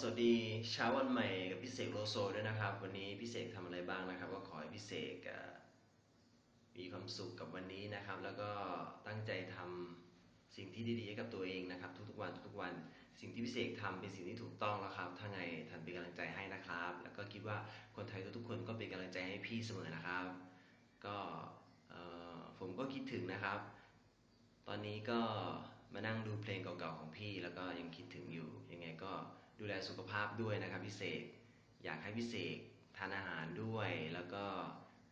สวัสดีเช้าวันใหม่กับพี่เสกโลโซด้วยนะครับ วันนี้พี่เสกทำอะไรบ้างนะครับ ก็ขอให้พี่เสกมีความสุขกับวันนี้นะครับ แล้วก็ตั้งใจทำสิ่งที่ดีๆให้กับตัวเองนะครับ ทุกๆวันทุกๆวัน สิ่งที่พี่เสกทำเป็นสิ่งที่ถูกต้องแล้วครับถ้าไงทันเป็นกำลังใจให้นะครับ แล้วก็คิดว่าคนไทยทุกๆคนก็เป็นกำลังใจให้พี่เสมอนะครับ ก็ผมก็คิดถึงนะครับ ตอนนี้ก็มานั่งดูเพลงเก่าๆของพี่ แล้วก็ยังคิดถึงอยู่ ดูแลสุขภาพด้วยนะครับพี่เสกอยากให้พี่เสกทานอาหารด้วย แล้วก็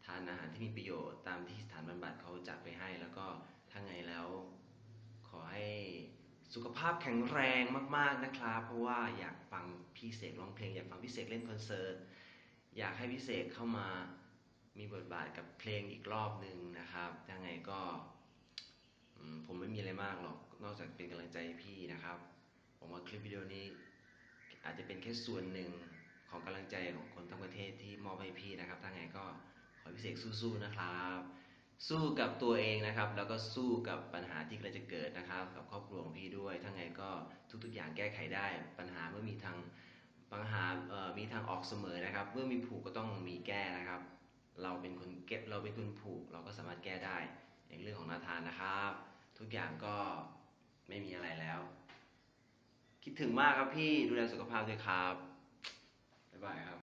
ทานอาหารที่มีประโยชน์ตามที่สถานบำบัดเขาจัดไปให้ แล้วก็ถ้าไงแล้วขอให้สุขภาพแข็งแรงมาก ๆนะครับ เพราะว่าอยากฟังพี่เสกร้องเพลง อยากฟังพี่เสกเล่นคอนเสิร์ตอยากให้พี่เสกเข้ามามีบทบาทกับเพลงอีกรอบหนึ่งนะครับยังไงก็ผมไม่มีอะไรมากหรอกนอกจากเป็นกำลังใจพี่นะครับผมว่าคลิปวิดีโอนี้ อาจจะเป็นแค่ส่วนหนึ่งของกำลังใจของคนทั้งประเทศที่มอบให้พี่นะครับถ้าไงก็ขอพี่เสกสู้ๆนะครับ สู้กับตัวเองนะครับ แล้วก็สู้กับปัญหาที่กำลังจะเกิดนะครับ กับครอบครัวของพี่ด้วยถ้าไงก็ทุกๆ อย่างแก้ไขได้ ปัญหาเมื่อมีทางปัญหามีทางออกเสมอนะครับ เมื่อมีผูกก็ต้องมีแก้นะครับ เราเป็นคนเก็บเราเป็นคนผูก เราก็สามารถแก้ได้อย่างเรื่องของนาธานนะครับ ทุกอย่างก็ไม่มีอะไรแล้ว คิดถึงมากครับพี่ดูแลสุขภาพด้วยครับ บ๊ายบายครับ